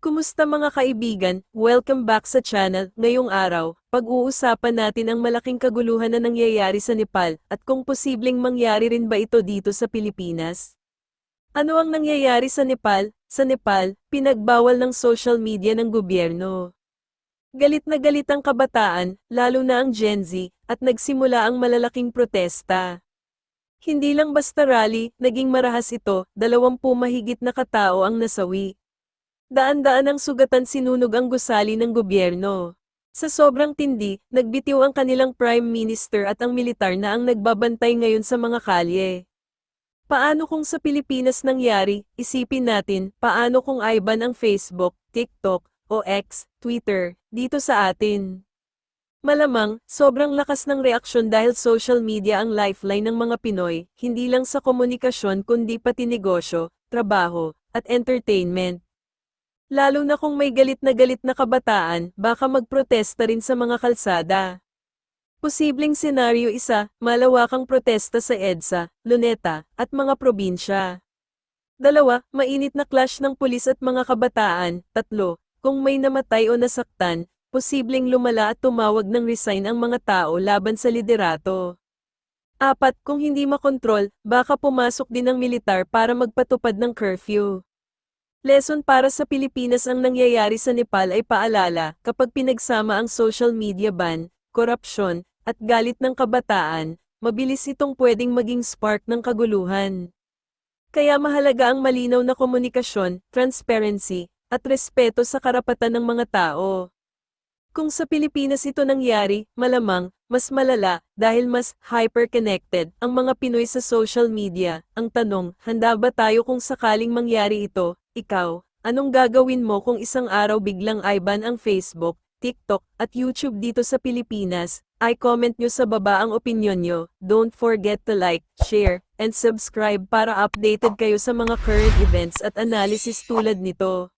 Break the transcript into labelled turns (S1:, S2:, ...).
S1: Kumusta mga kaibigan? Welcome back sa channel. Ngayong araw, pag-uusapan natin ang malaking kaguluhan na nangyayari sa Nepal at kung posibleng mangyari rin ba ito dito sa Pilipinas. Ano ang nangyayari sa Nepal? Sa Nepal, pinagbawal ng social media ng gobyerno. Galit na galit ang kabataan, lalo na ang Gen Z, at nagsimula ang malalaking protesta. Hindi lang basta rally, naging marahas ito, dalawampu mahigit na katao ang nasawi. Daan-daan ang sugatan sinunog ang gusali ng gobyerno. Sa sobrang tindi, nagbitiw ang kanilang prime minister at ang militar na ang nagbabantay ngayon sa mga kalye. Paano kung sa Pilipinas nangyari, isipin natin, paano kung iban ang Facebook, TikTok, o X, Twitter, dito sa atin? Malamang, sobrang lakas ng reaksyon dahil social media ang lifeline ng mga Pinoy, hindi lang sa komunikasyon kundi pati negosyo, trabaho, at entertainment. Lalo na kung may galit na galit na kabataan, baka magprotesta rin sa mga kalsada. Posibleng senaryo isa, malawakang protesta sa EDSA, Luneta, at mga probinsya. Dalawa, mainit na clash ng pulis at mga kabataan. Tatlo, kung may namatay o nasaktan, posibleng lumala at tumawag ng resign ang mga tao laban sa liderato. Apat, kung hindi makontrol, baka pumasok din ang militar para magpatupad ng curfew. Lesson para sa Pilipinas ang nangyayari sa Nepal ay paalala, kapag pinagsama ang social media ban, korupsyon, at galit ng kabataan, mabilis itong pwedeng maging spark ng kaguluhan. Kaya mahalaga ang malinaw na komunikasyon, transparency, at respeto sa karapatan ng mga tao. Kung sa Pilipinas ito nangyari, malamang, mas malala, dahil mas hyper-connected ang mga Pinoy sa social media. Ang tanong, handa ba tayo kung sakaling mangyari ito? Ikaw, anong gagawin mo kung isang araw biglang iban ang Facebook, TikTok, at YouTube dito sa Pilipinas? I-comment nyo sa baba ang opinion nyo. Don't forget to like, share, and subscribe para updated kayo sa mga current events at analysis tulad nito.